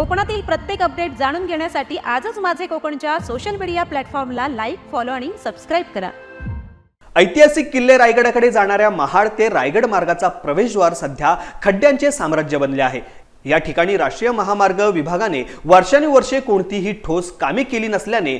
कोकणातील प्रत्येक अपडेट जाणून घेण्यासाठी आजच माझे कोकणच्या सोशल मीडिया प्लॅटफॉर्मला लाईक फॉलो आणि सबस्क्राईब करा. ऐतिहासिक किल्ले रायगडाकडे जाणाऱ्या महाड ते रायगड मार्गाचा प्रवेशद्वार सध्या खड्ड्यांचे साम्राज्य बनले आहे. या ठिकाणी राष्ट्रीय महामार्ग विभागाने वर्षानुवर्षे कोणतीही ठोस कामे केली नसल्याने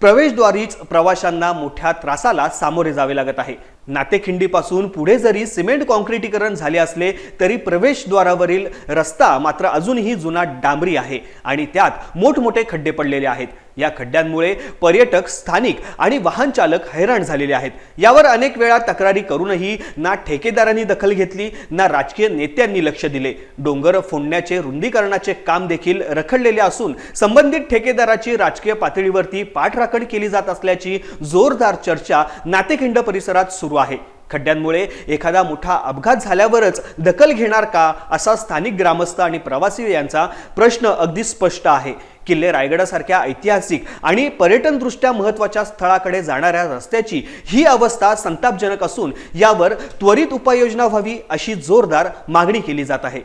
प्रवेशद्वारीच प्रवाशांना मोठ्या त्रासाला सामोरे जावे लागत आहे. नातेखिंडीपासून पुढे जरी सिमेंट कॉन्क्रिटीकरण झाले असले तरी प्रवेशद्वारावरील रस्ता मात्र अजूनही जुना डांबरी आहे आणि त्यात मोठमोठे खड्डे पडलेले आहेत. या खड्ड्यांमुळे पर्यटक स्थानिक आणि वाहन चालक हैराण झालेले आहेत. यावर अनेक वेळा तक्रारी करूनही ना ठेकेदारांनी दखल घेतली ना राजकीय नेत्यांनी लक्ष दिले. डोंगर फोडण्याचे रुंदीकरणाचे काम देखील रखडलेले असून संबंधित ठेकेदाराची राजकीय पातळीवरती पाठराखण केली जात असल्याची जोरदार चर्चा नातेखिंड परिसरात सुरू आहे. खड्ड्यांमुळे एखादा मोठा अपघात झाल्यावरच दखल घेणार का असा स्थानिक ग्रामस्थ आणि प्रवासी यांचा प्रश्न अगदी स्पष्ट आहे. किल्ले रायगडासारख्या ऐतिहासिक आणि पर्यटनदृष्ट्या महत्त्वाच्या स्थळाकडे जाणाऱ्या रस्त्याची ही अवस्था संतापजनक असून यावर त्वरित उपाययोजना व्हावी अशी जोरदार मागणी केली जात आहे.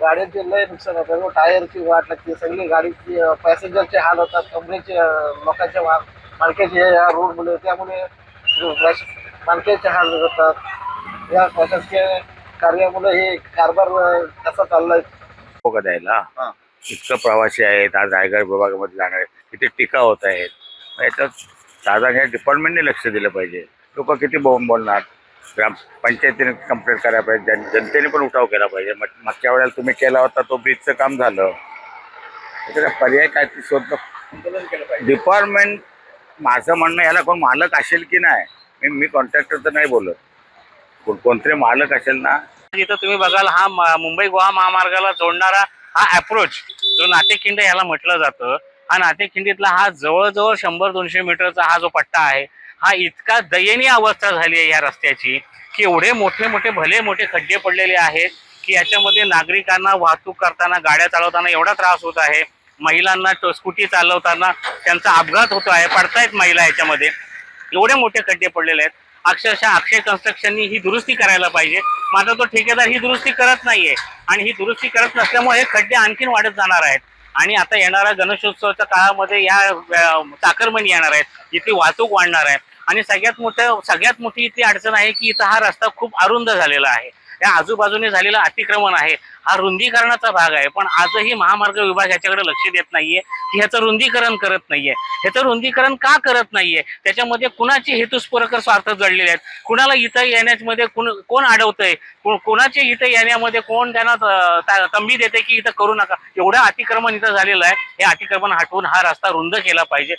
गाड्यांचे लय नुकसान होतं. टायरची वाट लागते. सगळी गाडीची पॅसेंजरचे हाल होतात. कंपनीचे लोकांचे मा- मालकाचे या रोडमुळे त्यामुळे मालकाचे हाल होतात या प्रशासकीय कार्यामुळे हे कारभार कसा चाललाय? लोक द्यायला इतकं प्रवासी आहेत आज रायगड विभागामध्ये जाणारे किती टीका होत आहेत. याच्यात साधारण या डिपार्टमेंटने लक्ष दिलं पाहिजे. लोक किती बोंब बोलणार ग्राम पंचायतीने कंप्लेंट करायला पाहिजे. जन जनतेने पण उठाव केला पाहिजे. मग मागच्या वेळेला तुम्ही केला होता तो ब्रिजचं काम झालं. त्याच्यात पर्याय काय? ते शोधलं डिपार्टमेंट माझं म्हणणं याला कोण मालक असेल की नाही मी मी कॉन्ट्रॅक्टर तर नाही बोलत. कोण कोणतरी मालक असेल ना. इथं तुम्ही बघाल हा मुंबई गोवा महामार्गाला जोडणारा हा अप्रोच जो नातेखिंड याला म्हटलं जातं हा नातेखिंडीतला हा जवळजवळ शंभर दोनशे मीटरचा हा जो पट्टा आहे हा इतका दयनीय अवस्था झाली आहे या रस्त्याची की एवढे मोठे मोठे भले मोठे खड्डे पडलेले आहेत की याच्यामध्ये नागरिकांना वाहतूक करताना गाड्या चालवताना एवढा त्रास होत आहे महिलांना स्कूटी चालवताना त्यांचा अपघात होतो आहे पडतायत महिला याच्यामध्ये. एवढे मोठे खड्डे पडलेले आहेत. अक्षरशः अक्षय कन्स्ट्रक्शननी ही दुरुस्ती करायला पाहिजे. मात्र तो ठेकेदार ही दुरुस्ती करत नाहीये आणि ही दुरुस्ती करत नसल्यामुळे हे खड्डे आणखीन वाढत जाणार आहेत. आणि आता येणाऱ्या गणेशोत्सवाच्या काळामध्ये या अं, चाकरमणी येणार आहेत. इथली वाहतूक वाढणार आहे. आणि सगळ्यात मोठं सगळ्यात मोठी इथली अडचण आहे की इथं हा रस्ता खूप अरुंद झालेला आहे. या आजूबाजूने झालेलं अतिक्रमण आहे. हा रुंदीकरणाचा भाग आहे. पण आजही महामार्ग विभाग ह्याच्याकडे लक्ष देत नाहीये. की ह्याचं रुंदीकरण करत नाहीये. ह्याचं रुंदीकरण का करत नाहीये? त्याच्यामध्ये कुणाचे हेतुस्पुरकर स्वार्थ जडलेले आहेत? कुणाला इथं येण्यामध्ये कोण कोण अडवतंय? कोणाचे इथं येण्यामध्ये कोण त्यांना तंबी देते की इथं करू नका? एवढं अतिक्रमण इथं झालेलं आहे. हे अतिक्रमण हटवून हा रस्ता रुंद केला पाहिजे.